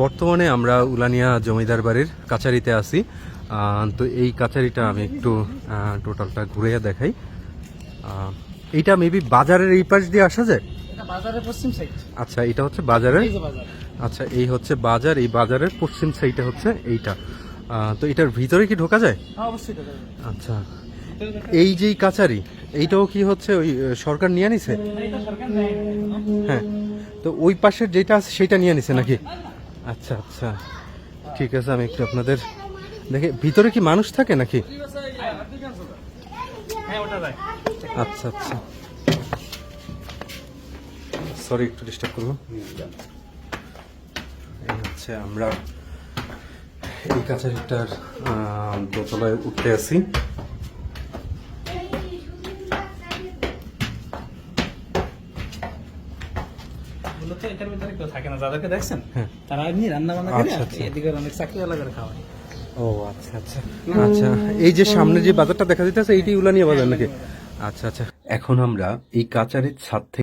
বর্তমানে আমরা উলানিয়া জমিদার বাড়ির কাছারিতে আছি। তো এই কাছারিটা আমি একটু টোটালটা ঘুরে দেখাই। এইটা মেবি বাজারের এই পাশ দিয়ে আসা যায়? আচ্ছা এটা হচ্ছে বাজারের? যে আচ্ছা এই হচ্ছে বাজার এই বাজারের পশ্চিম সাইডে হচ্ছে এইটা। তো এটার ভিতরে কি ঢোকা যায়? হ্যাঁ। আচ্ছা এই যেই কাচারি এইটাও কি হচ্ছে ওই সরকার নিয়ে নিছে। হ্যাঁ তো ওই পাশের যেটা আছে সেটা নিয়ে নিছে নাকি? আচ্ছা আচ্ছা। ঠিক আছে, আমি একটু আপনাদের দেখে। ভিতরে কি মানুষ থাকে নাকি? আচ্ছা আচ্ছা। সরি একটু ডিস্টার্ব করব। এই হচ্ছে আমরা এই কাছারিটার দোতলায় উঠতে আছি মূলত এটার ভিতরে কেউ থাকে না যাদেরকে দেখছেন হ্যাঁ। তারা এমনি রান্না বান্না করে আচ্ছা, আচ্ছা। এদিকে অনেক চাকরিওয়ালা করে খাওয়ায় ও আচ্ছা আচ্ছা আচ্ছা এই যে সামনে যে বাজারটা দেখা যাইতেছে এইটি উলানিয়া বাজার নাকি আচ্ছা আচ্ছা এখন আমরা এই কাচারের ছাদ থেকে